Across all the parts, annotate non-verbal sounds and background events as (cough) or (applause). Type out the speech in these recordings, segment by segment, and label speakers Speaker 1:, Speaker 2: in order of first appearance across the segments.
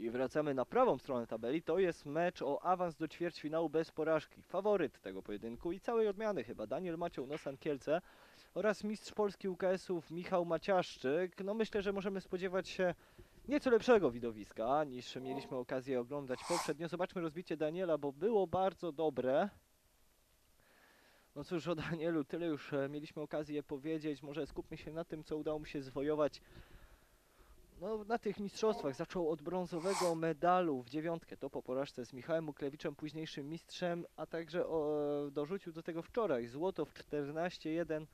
Speaker 1: I wracamy na prawą stronę tabeli. To jest mecz o awans do ćwierćfinału bez porażki. Faworyt tego pojedynku i całej odmiany chyba Daniel Macioł Nosan Kielce oraz mistrz Polski UKS-ów Michał Maciaszczyk. No myślę, że możemy spodziewać się nieco lepszego widowiska niż mieliśmy okazję oglądać poprzednio. Zobaczmy rozbicie Daniela, bo było bardzo dobre. No cóż, o Danielu tyle już e, mieliśmy okazję powiedzieć. Może skupmy się na tym, co udało mu się zwojować no, na tych mistrzostwach. Zaczął od brązowego medalu w dziewiątkę. To po porażce z Michałem Muklewiczem, późniejszym mistrzem, a także o, dorzucił do tego wczoraj złoto w 14-1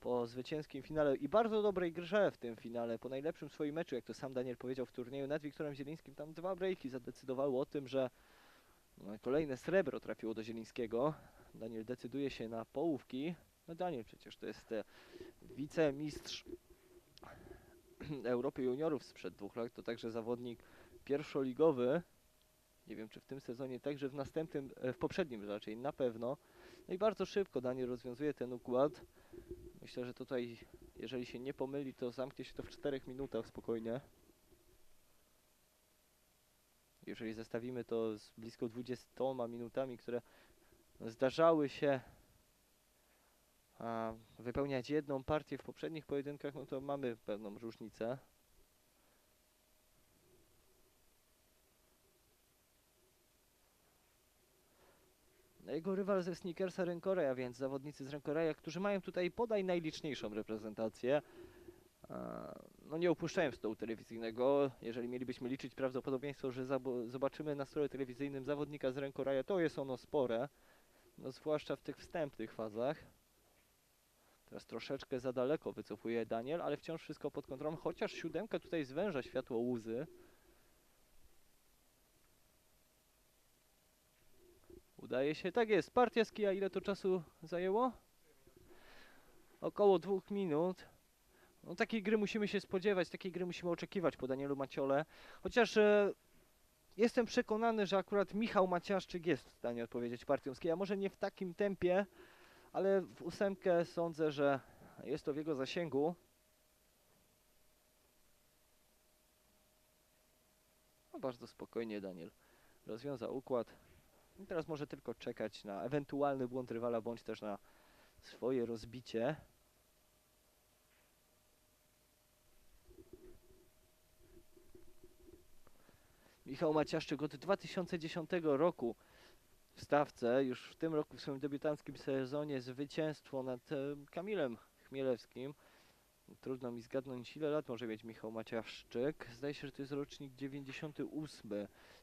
Speaker 1: po zwycięskim finale i bardzo dobrej grze w tym finale, po najlepszym swoim meczu, jak to sam Daniel powiedział w turnieju nad Wiktorem Zielińskim. Tam dwa breaki zadecydowały o tym, że no, kolejne srebro trafiło do Zielińskiego. Daniel decyduje się na połówki. No Daniel przecież to jest e, wicemistrz (clears throat) Europy Juniorów sprzed dwóch lat, to także zawodnik pierwszoligowy. Nie wiem, czy w tym sezonie, także w następnym, e, w poprzednim raczej na pewno. No i bardzo szybko Daniel rozwiązuje ten układ. Myślę, że tutaj, jeżeli się nie pomyli, to zamknie się to w 4 minutach spokojnie. Jeżeli zestawimy to z blisko 20 minutami, które zdarzały się wypełniać jedną partię w poprzednich pojedynkach, no to mamy pewną różnicę. No Jego rywal ze Snickersa Rękoreja, więc zawodnicy z Rękoreja, którzy mają tutaj podaj najliczniejszą reprezentację. No nie upuszczają stołu telewizyjnego. Jeżeli mielibyśmy liczyć prawdopodobieństwo, że zobaczymy na stole telewizyjnym zawodnika z Rękoraja, to jest ono spore. No zwłaszcza w tych wstępnych fazach. Teraz troszeczkę za daleko wycofuje Daniel, ale wciąż wszystko pod kontrolą, chociaż siódemka tutaj zwęża światło łzy. Udaje się, tak jest, partia z kija, ile to czasu zajęło? Około dwóch minut. No takiej gry musimy się spodziewać, takiej gry musimy oczekiwać po Danielu Maciole. Chociaż e, jestem przekonany, że akurat Michał Maciaszczyk jest w stanie odpowiedzieć partią z kija. Może nie w takim tempie, ale w ósemkę sądzę, że jest to w jego zasięgu. No bardzo spokojnie Daniel rozwiązał układ. I teraz może tylko czekać na ewentualny błąd rywala, bądź też na swoje rozbicie. Michał Maciaszczyk od 2010 roku w stawce, już w tym roku w swoim debiutanckim sezonie zwycięstwo nad e, Kamilem Chmielewskim. Trudno mi zgadnąć ile lat może mieć Michał Maciaszczyk. Zdaje się, że to jest rocznik 98,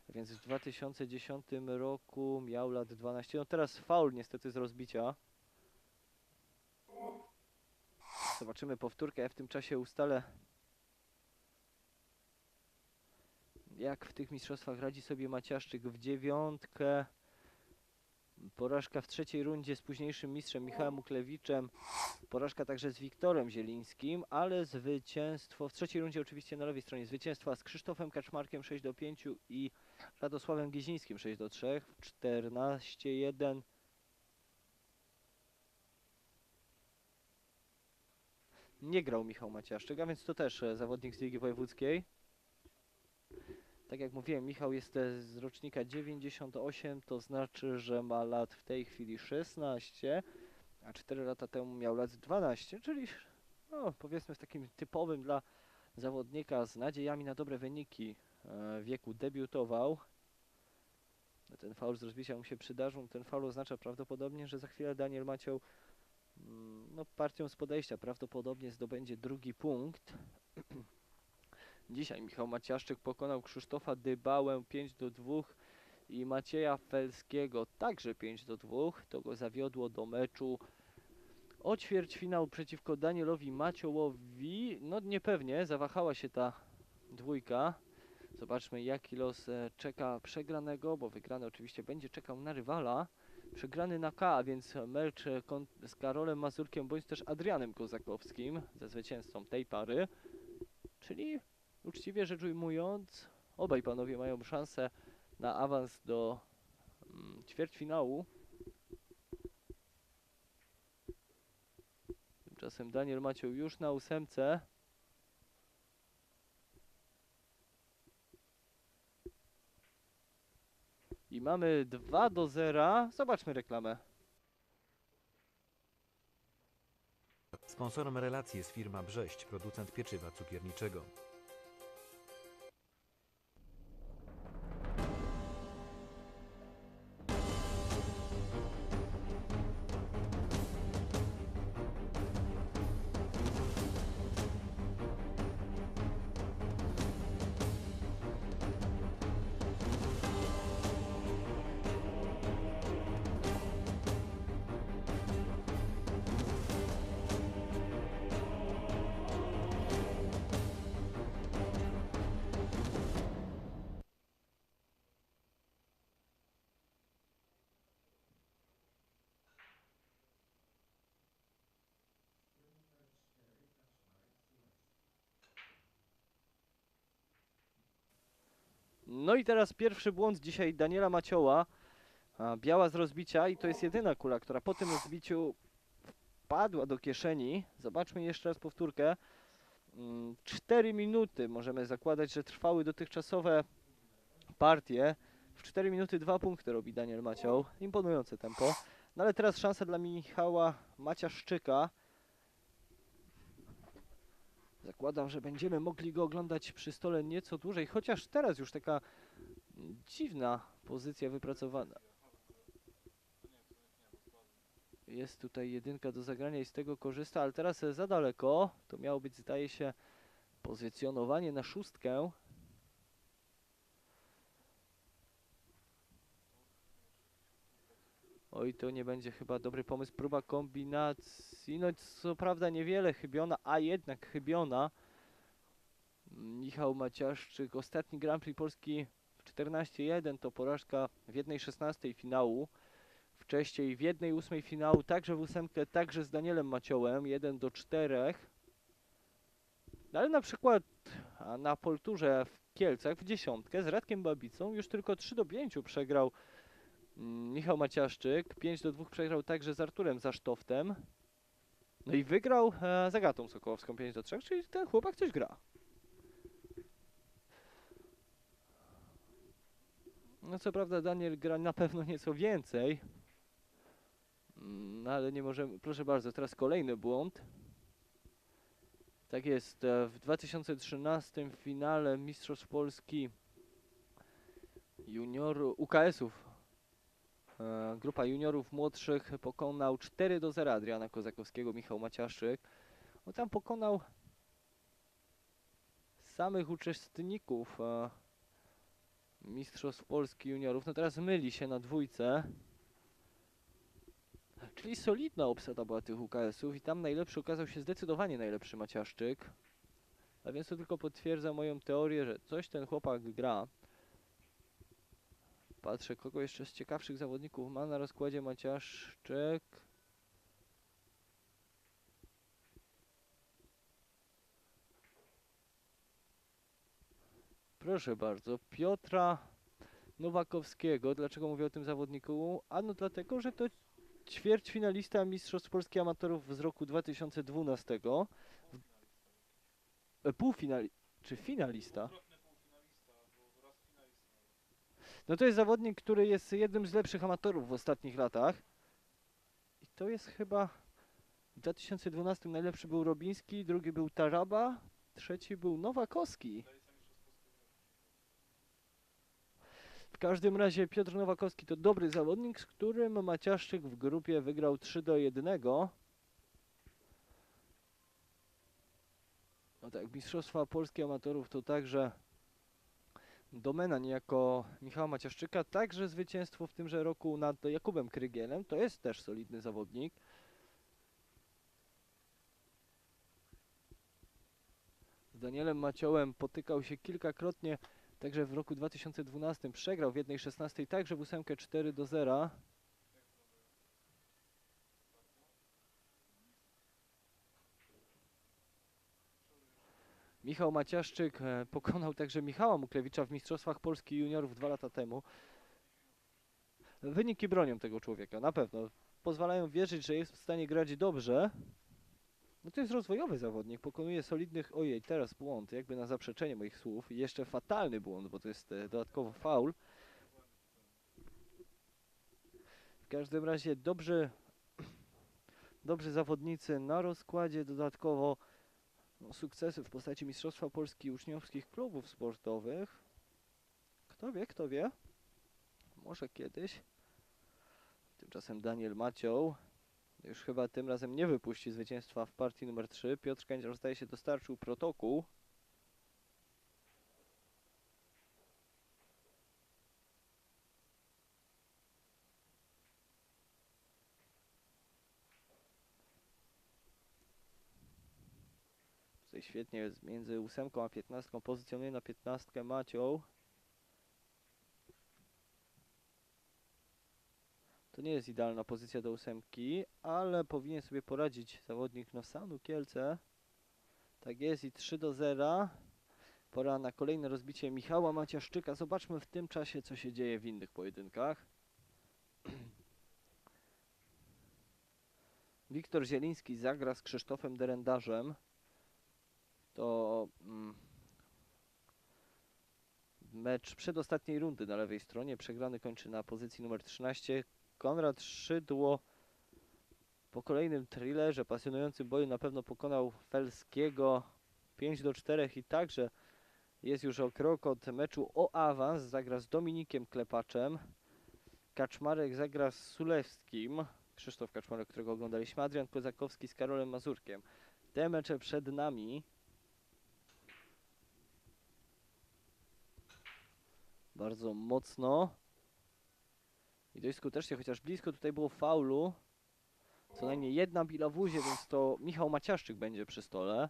Speaker 1: więc w 2010 roku miał lat 12. No teraz faul niestety z rozbicia. Zobaczymy powtórkę, ja w tym czasie ustalę jak w tych mistrzostwach radzi sobie Maciaszczyk w dziewiątkę. Porażka w trzeciej rundzie z późniejszym mistrzem Michałem Muklewiczem. Porażka także z Wiktorem Zielińskim, ale zwycięstwo w trzeciej rundzie oczywiście na lewej stronie. Zwycięstwa z Krzysztofem Kaczmarkiem 6 do 5 i Radosławem Giezińskim 6 do 3 w 14-1. Nie grał Michał Maciaszczyk, a więc to też e, zawodnik z Ligi Wojewódzkiej. Tak jak mówiłem, Michał jest z rocznika 98, to znaczy, że ma lat w tej chwili 16, a 4 lata temu miał lat 12, czyli no, powiedzmy w takim typowym dla zawodnika z nadziejami na dobre wyniki e, wieku debiutował. Ten faul z rozbicia mu się przydarzył. Ten faul oznacza prawdopodobnie, że za chwilę Daniel Macioł mm, no, partią z podejścia prawdopodobnie zdobędzie drugi punkt. (clears throat) Dzisiaj Michał Maciaszczyk pokonał Krzysztofa Dybałę 5 do 2 i Macieja Felskiego także 5 do 2. To go zawiodło do meczu o ćwierćfinał przeciwko Danielowi Maciołowi. No niepewnie, zawahała się ta dwójka. Zobaczmy jaki los e, czeka przegranego, bo wygrany oczywiście będzie czekał na rywala. Przegrany na K, a więc mecz e, z Karolem Mazurkiem bądź też Adrianem Kozakowskim ze zwycięzcą tej pary. Czyli uczciwie rzecz ujmując, obaj panowie mają szansę na awans do mm, ćwierćfinału. Tymczasem Daniel Macioł już na ósemce. mamy 2 do 0. Zobaczmy reklamę.
Speaker 2: Sponsorem relacji jest firma Brześć, producent pieczywa cukierniczego.
Speaker 1: No i teraz pierwszy błąd dzisiaj Daniela Macioła. Biała z rozbicia i to jest jedyna kula, która po tym rozbiciu wpadła do kieszeni. Zobaczmy jeszcze raz powtórkę. 4 minuty możemy zakładać, że trwały dotychczasowe partie. W 4 minuty 2 punkty robi Daniel Macioł. Imponujące tempo. No ale teraz szansa dla Michała Maciaszczyka. Zakładam, że będziemy mogli go oglądać przy stole nieco dłużej, chociaż teraz już taka dziwna pozycja wypracowana. Jest tutaj jedynka do zagrania i z tego korzysta, ale teraz za daleko. To miało być, zdaje się, pozycjonowanie na szóstkę. Oj, to nie będzie chyba dobry pomysł. Próba kombinacji. No, co prawda niewiele chybiona, a jednak chybiona. Michał Maciaszczyk, ostatni Grand Prix Polski w 14-1 to porażka w 1-16 finału. Wcześniej w 1-8 finału, także w ósemkę, także z Danielem Maciołem, 1 do 4. No ale na przykład na Polturze w Kielcach w dziesiątkę z Radkiem Babicą już tylko 3 do 5 przegrał Michał Maciaszczyk. 5 do 2 przegrał także z Arturem Zasztoftem. No i wygrał e, z Sokołowską 5 do 3, czyli ten chłopak coś gra. No co prawda Daniel gra na pewno nieco więcej. Mm, No ale nie możemy. Proszę bardzo, teraz kolejny błąd. Tak jest. e, W 2013 finale Mistrzostw Polski junior UKS-ów. E, Grupa juniorów młodszych pokonał 4 do 0 Adriana Kozakowskiego, Michał Maciaszczyk. On tam pokonał samych uczestników e, Mistrzostw Polski juniorów. No teraz myli się na dwójce. Czyli solidna obsada była tych UKS-ów i tam najlepszy okazał się zdecydowanie najlepszy Maciaszczyk. A więc to tylko potwierdza moją teorię, że coś ten chłopak gra. Patrzę, kogo jeszcze z ciekawszych zawodników ma na rozkładzie Maciaszczyk. Proszę bardzo, Piotra Nowakowskiego. Dlaczego mówię o tym zawodniku? Ano dlatego, że to ćwierćfinalista Mistrzostw Polski Amatorów z roku 2012. W- e, Półfinali... czy finalista? No to jest zawodnik, który jest jednym z lepszych amatorów w ostatnich latach. I to jest chyba w 2012 najlepszy był Robiński, drugi był Taraba, trzeci był Nowakowski. W każdym razie Piotr Nowakowski to dobry zawodnik, z którym Maciaszczyk w grupie wygrał 3 do 1. No tak, Mistrzostwa Polski Amatorów to także domena niejako Michała Maciaszczyka, także zwycięstwo w tymże roku nad Jakubem Krygielem, to jest też solidny zawodnik. Z Danielem Maciołem potykał się kilkakrotnie Także w roku 2012 przegrał w 1.16, także w ósemkę 4 do 0. Michał Maciaszczyk e, pokonał także Michała Muklewicza w Mistrzostwach Polski Juniorów dwa lata temu. Wyniki bronią tego człowieka, na pewno. Pozwalają wierzyć, że jest w stanie grać dobrze. No to jest rozwojowy zawodnik, pokonuje solidnych, ojej, teraz błąd, jakby na zaprzeczenie moich słów, jeszcze fatalny błąd, bo to jest e, dodatkowo faul. W każdym razie dobrzy, (clears throat) dobrzy zawodnicy na rozkładzie, dodatkowo no, sukcesy w postaci Mistrzostwa Polski uczniowskich klubów sportowych. Kto wie, kto wie? Może kiedyś. Tymczasem Daniel Macioł już chyba tym razem nie wypuści zwycięstwa w partii numer 3. Piotr Kędzior zdaje się dostarczył protokół. Tutaj świetnie jest między ósemką a 15 pozycjonuje na 15 Macioł. To nie jest idealna pozycja do ósemki, ale powinien sobie poradzić zawodnik Nosanu Kielce. Tak jest i 3 do 0. Pora na kolejne rozbicie Michała Maciaszczyka. Zobaczmy w tym czasie, co się dzieje w innych pojedynkach. (clears throat) Wiktor Zieliński zagra z Krzysztofem Derendarzem. To mm, mecz przedostatniej rundy na lewej stronie. Przegrany kończy na pozycji numer 13. Konrad Szydło po kolejnym thrillerze, pasjonującym boju na pewno pokonał Felskiego 5 do 4 i także jest już o krok od meczu o awans. Zagra z Dominikiem Klepaczem. Kaczmarek zagra z Sulewskim. Krzysztof Kaczmarek, którego oglądaliśmy. Adrian Kozakowski z Karolem Mazurkiem. Te mecze przed nami. Bardzo mocno. I dość skutecznie, chociaż blisko tutaj było faulu. Co najmniej jedna bila w więc to Michał Maciaszczyk będzie przy stole.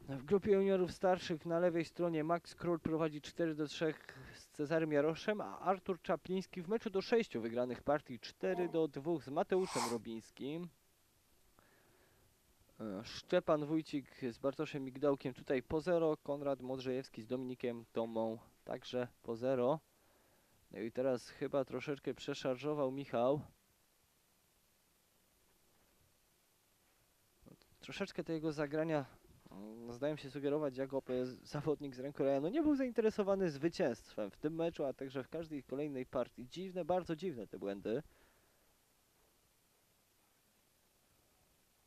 Speaker 1: W grupie juniorów starszych na lewej stronie Max Król prowadzi 4 do 3 z Cezarym Jaroszem, a Artur Czapliński w meczu do 6 wygranych partii 4 do 2 z Mateuszem Robińskim. E, Szczepan Wójcik z Bartoszem Migdałkiem tutaj po 0, Konrad Modrzejewski z Dominikiem Tomą także po 0. No i teraz chyba troszeczkę przeszarżował Michał. Troszeczkę te jego zagrania mm, zdają się sugerować, Jakob jest zawodnik z rękoraja. No nie był zainteresowany zwycięstwem w tym meczu, a także w każdej kolejnej partii. Dziwne, bardzo dziwne te błędy.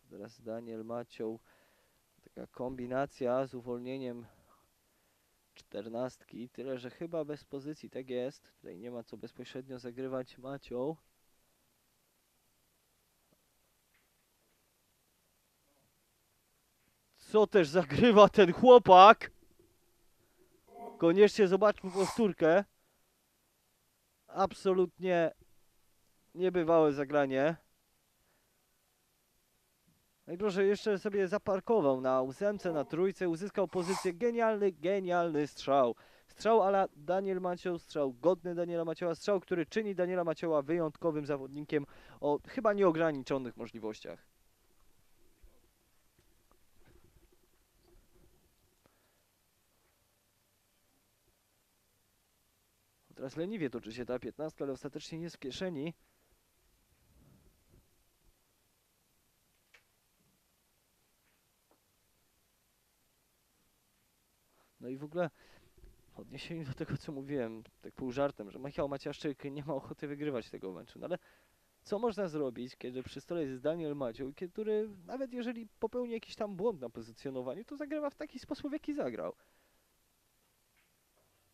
Speaker 1: Teraz Daniel Macioł. Taka kombinacja z uwolnieniem czternastki, tyle że chyba bez pozycji, tak jest. Tutaj nie ma co bezpośrednio zagrywać Macioł. Co też zagrywa ten chłopak? Koniecznie zobaczmy powtórkę. Absolutnie niebywałe zagranie. Proszę, jeszcze sobie zaparkował na ósemce, na trójce, uzyskał pozycję. Genialny, genialny strzał. Strzał ala Daniel Macioł, strzał godny Daniela Macioła, strzał, który czyni Daniela Macioła wyjątkowym zawodnikiem o chyba nieograniczonych możliwościach. Teraz leniwie toczy się ta 15, ale ostatecznie jest w kieszeni. No i w ogóle w odniesieniu do tego, co mówiłem, tak pół żartem, że Michał Maciaszczyk nie ma ochoty wygrywać tego meczu. No ale co można zrobić, kiedy przy stole jest Daniel Macił, który nawet jeżeli popełni jakiś tam błąd na pozycjonowaniu, to zagrywa w taki sposób, w jaki zagrał.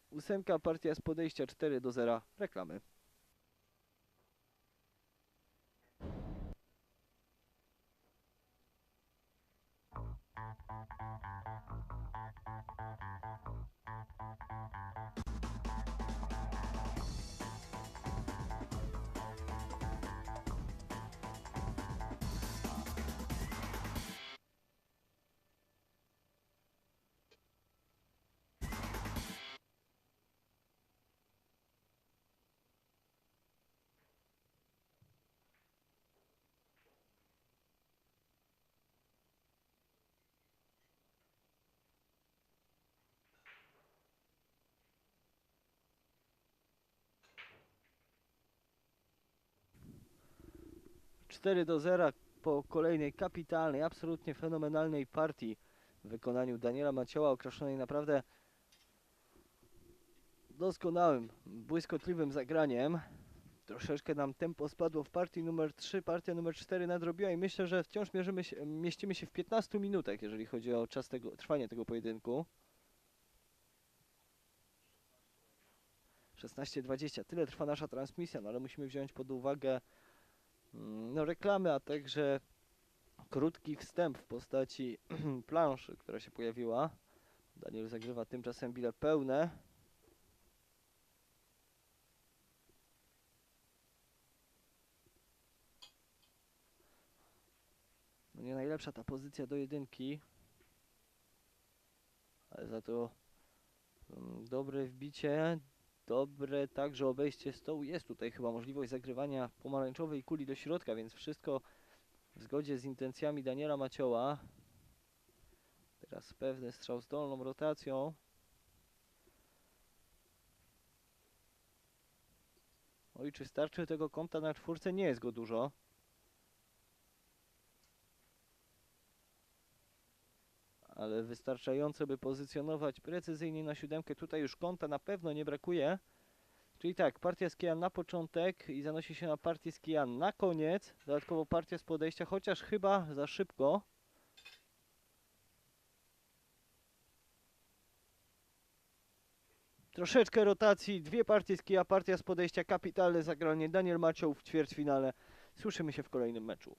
Speaker 1: Ósemka partia z podejścia 4 do 0. Reklamy. Thank you. Cztery do 0 po kolejnej kapitalnej, absolutnie fenomenalnej partii w wykonaniu Daniela Macioła, okraszonej naprawdę doskonałym, błyskotliwym zagraniem. Troszeczkę nam tempo spadło w partii numer 3, partia numer 4 nadrobiła i myślę, że wciąż mierzymy się, mieścimy się w 15 minutach, jeżeli chodzi o czas tego, trwanie tego pojedynku. 16.20, tyle trwa nasza transmisja, no ale musimy wziąć pod uwagę no, reklamy, a także krótki wstęp w postaci (clears throat) planszy, która się pojawiła. Daniel zagrywa tymczasem bile pełne. No nie najlepsza ta pozycja do jedynki. Ale za to mm, dobre wbicie, dobre także obejście stołu. Jest tutaj chyba możliwość zagrywania pomarańczowej kuli do środka, więc wszystko w zgodzie z intencjami Daniela Macioła. Teraz pewny strzał z dolną rotacją. Oj, czy starczy tego kąta na czwórce? Nie jest go dużo. Ale wystarczająco, by pozycjonować precyzyjnie na siódemkę. Tutaj już kąta na pewno nie brakuje. Czyli tak, partia z Kijan na początek i zanosi się na partię z Kijan na koniec. Dodatkowo partia z podejścia, chociaż chyba za szybko. Troszeczkę rotacji, dwie partie z kija, partia z podejścia, kapitalne zagranie. Daniel Macioł w ćwierćfinale. Słyszymy się w kolejnym meczu.